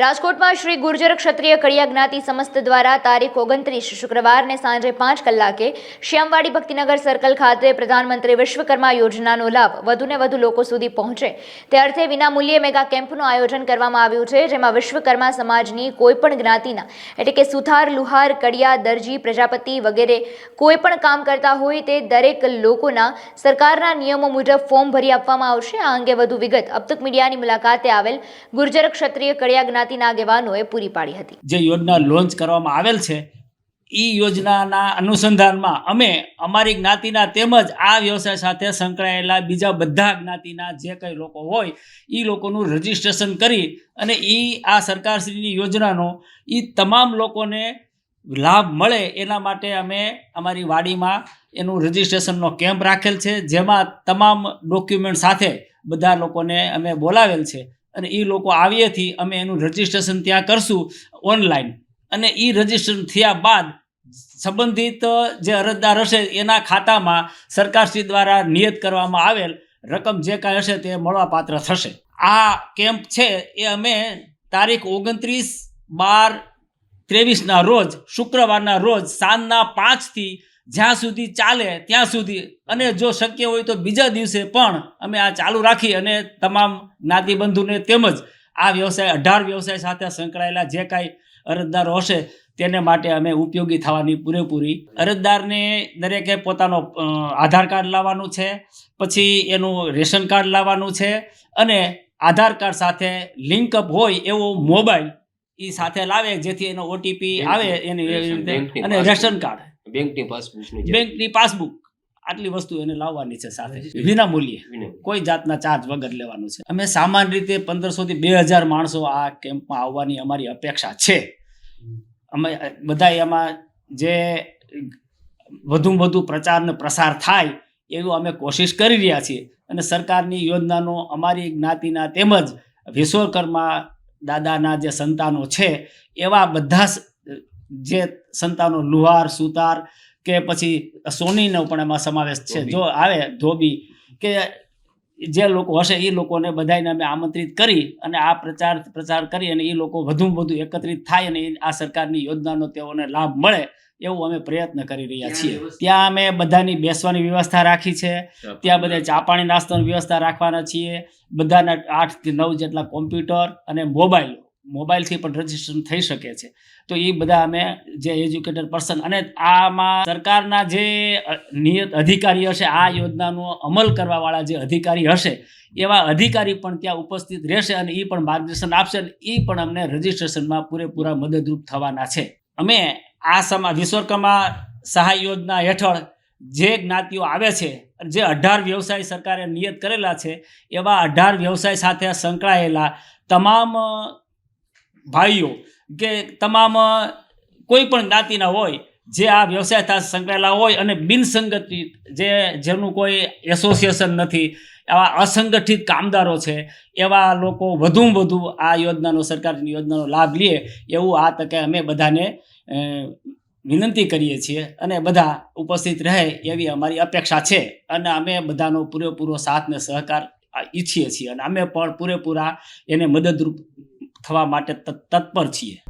રાજકોટમાં શ્રી ગુર્જર ક્ષત્રિય કડિયા જ્ઞાતિ સમસ્ત દ્વારા તારીખ ઓગણત્રીસ શુક્રવારને સાંજે પાંચ કલાકે શ્યામવાડી ભક્તિનગર સર્કલ ખાતે પ્રધાનમંત્રી વિશ્વકર્મા યોજનાનો લાભ વધુને વધુ લોકો સુધી પહોંચે. તે અર્થે વિનામૂલ્યે મેગા કેમ્પનું આયોજન કરવામાં આવ્યું છે, જેમાં વિશ્વકર્મા સમાજની કોઈપણ જ્ઞાતિના એટલે કે સુથાર, લુહાર, કડિયા, દરજી, પ્રજાપતિ વગેરે કોઈપણ કામ કરતા હોય તે દરેક લોકોના સરકારના નિયમો મુજબ ફોર્મ ભરી આપવામાં આવશે. આ અંગે વધુ વિગત અબતક મીડિયાની મુલાકાતે આવેલ ગુર્જર ક્ષત્રિય કડિયા જ્ઞાતિના આગેવાનોએ પૂરી પાડી હતી. જે યોજના લોન્ચ કરવામાં આવેલ છે એ યોજનાના અનુસંધાનમાં અમે અમારી જ્ઞાતિના તેમજ આ વ્યવસાય સાથે સંકળાયેલા બીજા બધા જ્ઞાતિના જે કંઈ લોકો હોય એ લોકોનું રજિસ્ટ્રેશન કરી અને એ આ સરકારશ્રીની યોજનાનો એ તમામ લોકોને લાભ મળે એના માટે અમે અમારી વાડીમાં એનું રજિસ્ટ્રેશનનો કેમ્પ રાખેલ છે, જેમાં તમામ ડોક્યુમેન્ટ સાથે બધા લોકોને અમે બોલાવેલ છે. અને એ લોકો આવ્યેથી અમે એનું રજિસ્ટ્રેશન ત્યાં કરશું ઓનલાઈન અને એ રજિસ્ટ્રેશન થયા બાદ સંબંધિત જે અરજદાર હશે એના ખાતામાં સરકારશ્રી દ્વારા નિયત કરવામાં આવેલ રકમ જે કાંઈ હશે તે મળવાપાત્ર થશે. આ કેમ્પ છે એ અમે તારીખ ઓગણત્રીસ બાર ત્રેવીસના રોજ, શુક્રવારના રોજ સાંજના પાંચથી જ્યાં સુધી ચાલે ત્યાં સુધી. અને જો શક્ય હોય તો બીજા દિવસે પણ અમે આ ચાલુ રાખી અને તમામ જ્ઞાતિબંધુને તેમજ આ વ્યવસાય અઢાર વ્યવસાય સાથે સંકળાયેલા જે કાંઈ અરજદારો હશે તેને માટે અમે ઉપયોગી થવાની પૂરેપૂરી. અરજદારને દરેકે પોતાનો આધાર કાર્ડ લાવવાનું છે પછી એનું રેશન કાર્ડ લાવવાનું છે અને આધાર કાર્ડ સાથે લિંકઅપ હોય એવો મોબાઈલ એ સાથે લાવે જેથી એનો ઓટીપી આવે એની અને રેશન કાર્ડ. બેંકની પાસબુકની જે બેંકની પાસબુક આટલી વસ્તુ એને લાવવાની છે સાથે. વિના મૂલ્યે. કોઈ જાતના ચાર્જ વગર લેવાનું છે. અમે સામાન્ય રીતે પંદરસો થી બે હજાર માણસો આ કેમ્પમાં આવવાની અમારી અપેક્ષા છે. અમે બધા એમાં જે વધુ વધુ પ્રચાર ને પ્રસાર થાય એવું અમે કોશિશ કરી રહ્યા છીએ. અને સરકારની યોજનાનો અમારી જ્ઞાતિના તેમજ વિશ્વકર્મા દાદાના જે સંતાનો છે એવા બધા જે સંતાનો લુહાર સુતાર કે પછી સોનીનો પણ એમાં સમાવેશ છે. જો આવે ધોબી કે જે લોકો હશે એ લોકોને બધાને અમે આમંત્રિત કરી અને આ પ્રચાર પ્રચાર કરી અને એ લોકો વધુમાં વધુ એકત્રિત થાય અને આ સરકારની યોજનાનો તેઓને લાભ મળે એવું અમે પ્રયત્ન કરી રહ્યા છીએ. ત્યાં અમે બધાની બેસવાની વ્યવસ્થા રાખી છે. ત્યાં બધા ચા પાણી નાસ્તાની વ્યવસ્થા રાખવાના છીએ. બધાના આઠથી નવ જેટલા કોમ્પ્યુટર અને મોબાઈલ મોબાઈલથી પણ રજીસ્ટ્રેશન થઈ શકે છે. તો એ બધા અમે જે એજ્યુકેટેડ પર્સન અને આમાં સરકારના જે નિયત અધિકારી હશે, આ યોજનાનો અમલ કરવાવાળા જે અધિકારી હશે, એવા અધિકારી પણ ત્યાં ઉપસ્થિત રહેશે અને એ પણ માર્ગદર્શન આપશે અને એ પણ અમને રજીસ્ટ્રેશનમાં પૂરેપૂરા મદદરૂપ થવાના છે. અમે આ સમા વિશ્વકર્મા સહાય યોજના હેઠળ જે જ્ઞાતિઓ આવે છે, જે અઢાર વ્યવસાય સરકારે નિયત કરેલા છે, એવા અઢાર વ્યવસાય સાથે સંકળાયેલા તમામ ભાઈઓ કે તમામ કોઈ પણ જ્ઞાતિના હોય, જે આ વ્યવસાય સાથે સંકળાયેલા હોય અને બિનસંગઠિત, જે, જેનું કોઈ એસોસિએશન નથી, એવા અસંગઠિત કામદારો છે, એવા લોકો વધુમાં વધુ આ યોજનાનો સરકારની યોજનાનો લાભ લે, એવું આ તકે અમે બધાને વિનંતી કરીએ છીએ અને બધા ઉપસ્થિત રહે એવી અમારી અપેક્ષા છે અને અમે બધાનો પૂરેપૂરો સાથ ને સહકાર ઈચ્છીએ છીએ અને અમે પણ પૂરેપૂરા એને મદદરૂપ થવા માટે તત- તત્પર છીએ.